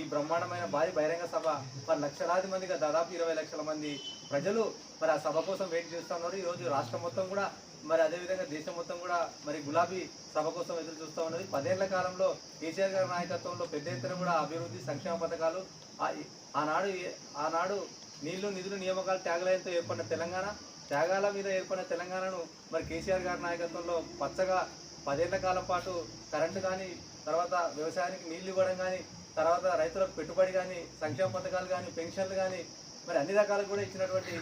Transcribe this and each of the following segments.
ఈ బ్రహ్మాండమైన భారీ బహిరంగ సభ. మరి లక్షలాది మందిగా దాదాపు ఇరవై లక్షల మంది ప్రజలు మరి ఆ సభ కోసం వెయిట్ చేస్తూ ఉన్నారు. ఈరోజు రాష్ట్రం మొత్తం కూడా మరి అదేవిధంగా దేశం మొత్తం కూడా మరి గులాబీ సభ కోసం ఎదురు చూస్తూ ఉన్నది పదేళ్ళ కాలంలో కేసీఆర్ గారి నాయకత్వంలో పెద్ద ఎత్తున కూడా అభివృద్ధి సంక్షేమ పథకాలు ఆనాడు ఆనాడు నీళ్ళు నిధులు నియామకాలు త్యాగలయంతో ఏర్పడిన తెలంగాణ త్యాగాల మీద ఏర్పడిన తెలంగాణను మరి కేసీఆర్ గారి నాయకత్వంలో పచ్చగా పదేళ్ళ కాలం పాటు కరెంటు కానీ తర్వాత వ్యవసాయానికి నీళ్ళు ఇవ్వడం కానీ తర్వాత రైతులకు పెట్టుబడి కానీ సంక్షేమ పథకాలు కానీ పెన్షన్లు కానీ మరి అన్ని రకాలు కూడా ఇచ్చినటువంటి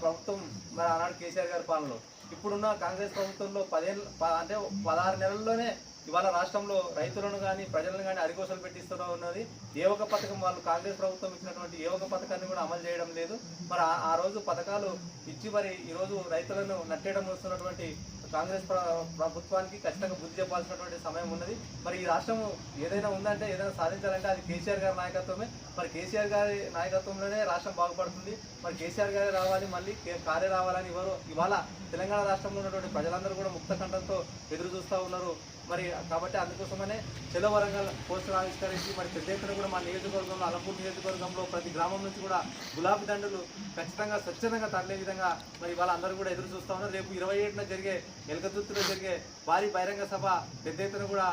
ప్రభుత్వం మరి ఆనాడు కేసీఆర్ గారి పాలనలో. ఇప్పుడున్న కాంగ్రెస్ ప్రభుత్వంలో పదిహేను ప- అంటే పదహారు నెలల్లోనే ఇవాళ రాష్ట్రంలో రైతులను కానీ ప్రజలను కానీ అరికోసలు పెట్టిస్తూ ఉన్నది ఏ ఒక్క పథకం వాళ్ళు కాంగ్రెస్ ప్రభుత్వం ఇచ్చినటువంటి ఏ ఒక్క పథకాన్ని కూడా అమలు చేయడం లేదు. మరి ఆ- రోజు పథకాలు ఇచ్చి మరి ఈరోజు రైతులను నట్టేయడం వస్తున్నటువంటి కాంగ్రెస్ ప్ర- ప్రభుత్వానికి ఖచ్చితంగా బుద్ధి చెప్పాల్సినటువంటి సమయం ఉన్నది. మరి ఈ రాష్ట్రం ఏదైనా ఉందంటే ఏదైనా సాధించాలంటే అది కేసీఆర్ గారి నాయకత్వమే. మరి కేసీఆర్ గారి నాయకత్వంలోనే రాష్ట్రం బాగుపడుతుంది. మరి కేసీఆర్ గారే రావాలి మళ్ళీ కే- కారే రావాలని ఇవ్వరు ఇవాళ తెలంగాణ రాష్ట్రంలో ఉన్నటువంటి ప్రజలందరూ కూడా ముక్త కంఠంతో ఎదురు చూస్తూ ఉన్నారు. మరి కాబట్టి అందుకోసమనే చెలో వరంగల్ పోస్టర్ ఆవిష్కరించి మరి పెద్ద ఎత్తున కూడా మా నియోజకవర్గంలో అలంపూర్ నియోజకవర్గంలో ప్రతి గ్రామం నుంచి కూడా గులాబీ దండలు ఖచ్చితంగా స్వచ్ఛందంగా తరలే విధంగా మరి వాళ్ళందరూ కూడా ఎదురు చూస్తూ ఉన్నారు. రేపు ఇరవై ఏడున జరిగే ఎలకతుత్తులో జరిగే భారీ బహిరంగ సభ పెద్ద ఎత్తున కూడా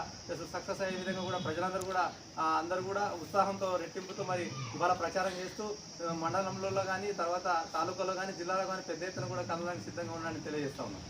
సక్సెస్ అయ్యే విధంగా కూడా ప్రజలందరూ కూడా అందరూ కూడా ఉత్సాహంతో రెట్టింపుతో మరి ఇవాళ ప్రచారం చేస్తూ మండలంలో కానీ తర్వాత తాలూకాలో కానీ జిల్లాలో కానీ పెద్ద ఎత్తున కూడా కలవడానికి సిద్ధంగా ఉన్నారని తెలియజేస్తా ఉన్నాం